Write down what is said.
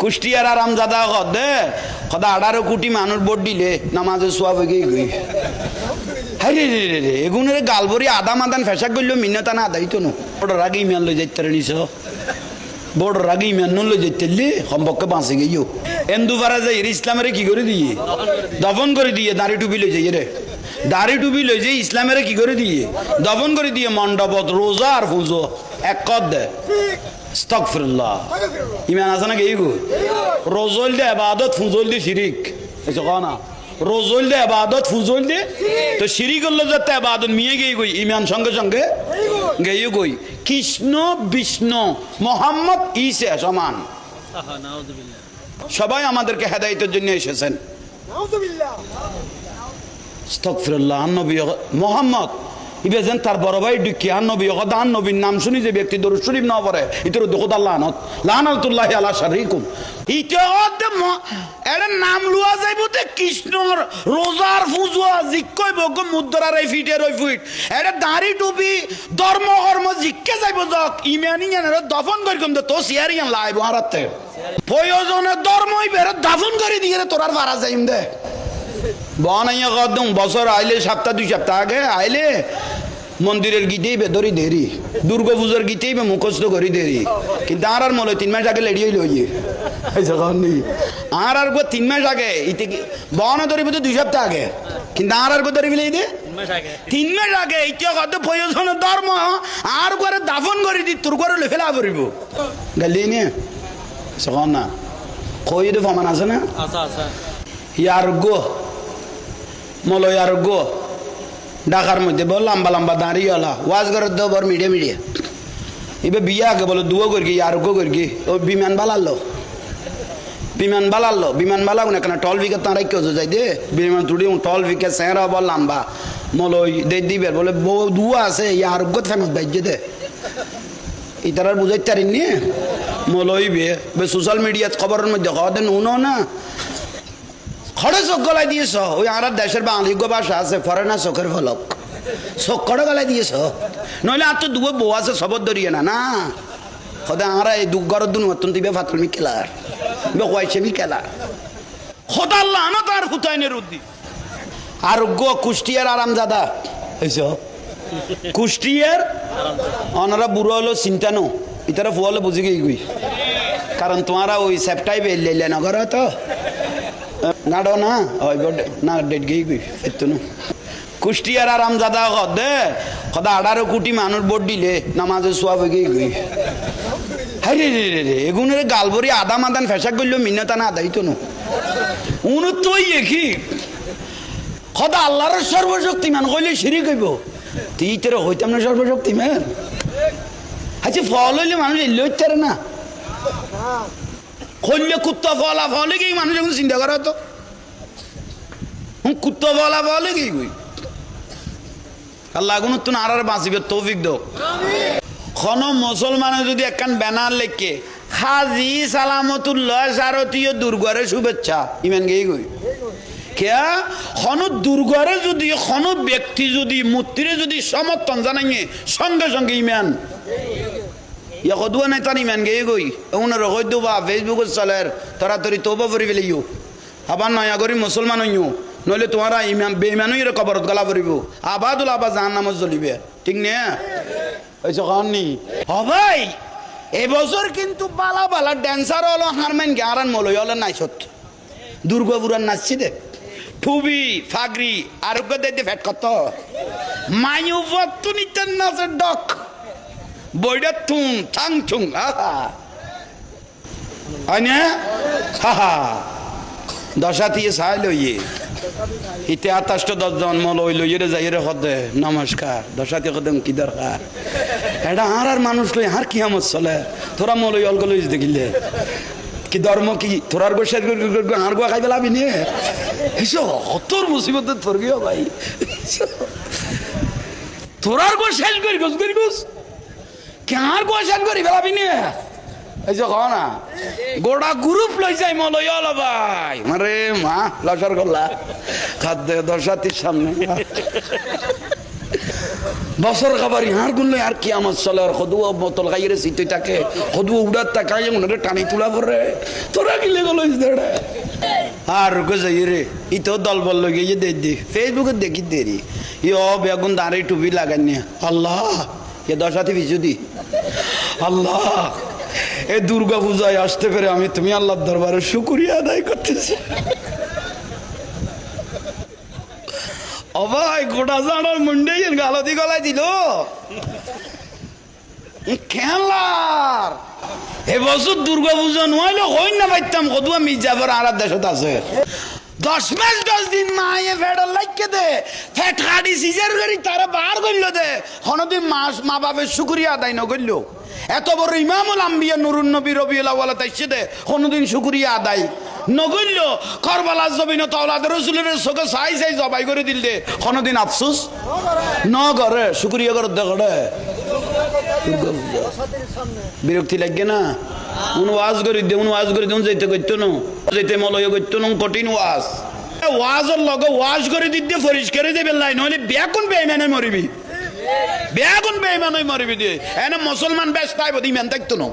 কুষ্টিয়ার আরাম জাদা দে সদা আঠারো কোটি মানুষ ভোট দিলে নামাজে সোয়া হয়ে গই হাই রে রে রে এগুনের গালবরি আদা মাদান ফেসাক করলেও মিন্নতা না, আদাই তো বড় রাগে ইমান লই যাইতে নিছ। বড় রাগে ইমান নুন লই যাইতে সম্পর্কে বাঁচে গিয়েও এন্দু পারা যাই ইসলামের কি করে দিয়ে? দফন করে দিয়ে দাড়ি টুপি লই যাই রে। দাড়ি টুপি লই যাই ইসলামের কি করে দিয়ে? দফন করে দিয়ে মণ্ডপত, রোজা আর ফুজো এক কদ দে। ইমান আছে নাকি? এইগো রোজল দে আবাদত ফুজল দে শিরিক। এসে কহ না? রোজল দে আবাদত ফুজল দে তো শিরিক হলো যাতে মিয়ে গই ইমান সঙ্গে সঙ্গে গেয়ে গই কৃষ্ণ বিষ্ণু মোহাম্মদ ইসে সমান। সবাই আমাদেরকে হেদায়তের জন্য এসেছেন। নবী মোহাম্মদ। ইবে যেন তার বড় ভাই ডুকি আর নবী আর নবীর নাম শুনি যে ব্যক্তি দরুদ শরীফ না পড়ে, ইতর দেখো আল্লাহ লানত। লানাতুল্লাহ আলা শারিকুম। ইতে হদ এর নাম লুয়া যাইব তে কৃষ্ণর রোজার ফুজুয়া জিক্কই বগ মুদ্রার এই ফিটে রই ফিট। এর দাড়ি টুপি, ধর্ম কর্ম জিক্কে যাইব যক, ইমানি জানের দফন করি কম তো সিয়ারি লাইব হারাতে। প্রয়োজনে ধর্মই বের দাফন করে দিয়ে তোরার ভাড়া যাইম দে। বনাইয়া কদম বছর আইলে সপ্তাহ দুই সপ্তাহ আগে আইলে মন্দিরের গীতেই বে ধরি দেরি দুর্গা পুজোর গীতেই বে মুখস্থ করি দেরি। কিন্তু আর আর মনে তিন মাস আগে লেডি হইল ইয়ে। আর আর গো তিন মাস আগে ইতে কি বনা ধরিব তো দুই সপ্তাহ আগে। কিন্তু আর আর গো ধরিবি দে তিন মাস আগে। ইতিয়া কত প্রয়োজন ধর্ম আর করে দাফন করে দি তোর করে লেফেলা করিব। গালি নে? সখন না। কই দে ফমান আছে না? আচ্ছা আচ্ছা ইয়ার গো। মলো ইয়ার গো, ঢাকার মধ্যে বল লম্বা লম্বা দাঁড়িয়ে হলা। ওয়াজ করে দেবো বর মিডিয়া মিডিয়া এবার বিয়ে আগে বলো, দুয়ো করি আর গো করি ও বিমান বালালো। বিমান বালালো, বিমান বালাও না কেন টল ভিকে তাঁরাই কেউ যাই দে? বিমান তুড়ি টল ভিকে সেরা বল লম্বা। মলো দে দিবে, বলে বউ দুয়া আছে ইয়ার গো ফেমাস বাইজে দে। ইতারার বুঝাই তারিন নি মলই বে সোশ্যাল মিডিয়াত খবরের মধ্যে খাওয়া দেন না। খড়ে চোখ গলাই দিয়েছ? ওই আমার দেশের বাঙালিজ্ঞ ভাষা আছে ফরেনার চোখের ফলক। চোখ খড়ে গলাই দিয়েছ? নইলে আর তো দুগো বউ আছে সবর ধরিয়ে না না। সদা আমরা এই দুগর দুন মতন দিবে ফাতলমি খেলার বে কয়েছেমি খেলার সদা আল্লাহ না তার হুতাইনের উদ্দি আরোগ্য কুষ্টিয়ার আরাম দাদা হয়েছ কুষ্টিয়ার অনারা বুড়ো হলো চিন্তা নো ইতারা ফুয়ালে বুঝি গই গই কারণ তোমারা ওই সেপটাই বেলে নগর তো। গাড়ো। না না ডেট গই গই ফেতো না কুষ্টিয়ার আরাম দাদা দে। সদা আঠারো কোটি মানুষ ভোট দিলে নামাজে সোয়া হয়ে গই হাই রে রে রে এগুনের গালবরি আদা মাদান ফেসাক করলেও মিন্নতা না আদাই তো উনো তুই কি সদা আল্লাহর সর্বশক্তিমান কইলে সিঁড়ি কইব। তুই তোর হইতাম না সর্বশক্তিমান? আচ্ছা ফল হইলে মানুষ এলে হইতারে না। করলে কুত্তা ফলা ফলে কি মানুষ এখন চিন্তা করা তো হুম, কুত্তা ফলা ফলে কি কই? আল্লাহ গুণ তুন আর বাঁচিবে তৌফিক দো খন মুসলমানে যদি একখান ব্যানার লেখে হাজি সালামতুল্লাহ সারতীয় দুর্গরে শুভেচ্ছা ইমান গেই গই কেয়া? খন দুর্গরে যদি খন ব্যক্তি যদি মূর্তিরে যদি সমর্থন জানাইয়ে সঙ্গে সঙ্গে ইমান। ইয়া কদুয়া নাই তার ইমান গেয়ে গই ওনার হয়তো বা ফেসবুক চলের তাড়াতাড়ি তোবা ফরি ফেলিও আবার নয়া করি মুসলমান হইও। নইলে তোমারা ইমান বেইমানই কবরত গলা ফরিব আবাদুল আবা জাহান নামত জ্বলিবে। ঠিক নে? হয়েছে কননি হবাই এবছর কিন্তু বালা বালা ড্যান্সার হলো হারমেন গে আরান মলই হলো নাইছত দুর্গাপুরার নাচছি দে। ফুবি ফাগরি আরোগ্য দে ফেট কত। মায়ু ভক্তু নিতেন নাচের ডক। বইটা থুং থাং থুং হয় না? হাহা দশা দিয়ে সাই লইয়ে। ইতে আতাশটা দশজন মল ওই লইয়ে রে যাইয়ে রে হদে, নমস্কার। দশাতে কদম কি দরকার? এটা আর আর মানুষ লই আর কি আমত চলে। তোরা মল ওই অলগ লইস দেখিলে। কি ধর্ম কি? তোরার গো শেষ আর গো খাই পেলাবি নিয়ে এসো, অতর মুসিবত তোর গিয়ে ভাই। তোরার গো শেষ করি গোস করি গোস কার গোসান করি ফেলাবি নে? এই যে কও না। গোটা গ্রুপ লই যাই মলই ভাই মারে মা লসার গল্লা খাদ্য দশাতির সামনে। বছর খাবার ইহারগুলো আর কি আমার চলে আর সদুয়া বোতল খাইয়ে সিটে থাকে সদুয়া উড়ার তাকাই মনে টানি তোলা পরে তোরা কিলে গেল আর রুকে যাই রে ই তো দল বল লগে ইয়ে দে দে। ফেসবুকে দেখি দেরি ই অ বেগুন দাঁড়িয়ে টুপি লাগান নিয়ে। আল্লাহ এ দশাতে পিছু দি। আল্লাহ। এ দুর্গা পূজায় আসতে পেরে আমি তুমি আল্লাহর দরবারে শুকুরিয়া আদায় করতেছি। অবাই, গোটা জানার মুন্ডে গালতি গলায় দিল। খেলার। এবছর দুর্গা পূজা নইলে হই না পাইতাম, কদুয়া মির্জাফর আর দেশত আছে। দশ মাস, দশ দিন মায়ে ফেডর লাইকে দে। ফেট কাটি সিজার করি, তারা বার করল দে। কোনদিন মাস, মা বাপের শুকুরিয়া আদায় নকরল। এত বড় ইমামুল আম্বিয়া নুরুন নবী রবিউল আওয়ালা তাইছে দে, কোনদিন শুকুরিয়া আদায় নগল্য করবালা জমিন তওলাদ রসুলের চোখে চাই চাই জবাই করে দিল দে, কোনদিন আফসোস? ন করে শুকুরিয়া করে দেখে বিরক্তি লাগে না? উন ওয়াজ করে দে, উন ওয়াজ করে দিন যাইতে করতো না, যাইতে মলয় করতো না কঠিন ওয়াজ। ওয়াজের লগে ওয়াজ করে দিতে পরিষ্কার দেবে লাই, নইলে বিয়া কোন বেইমানে মরিবি। বিয়া বেঈমান হই মরবি দিয়ে। এনে মুসলমান বেশ পাইব ইমান দেখতো না?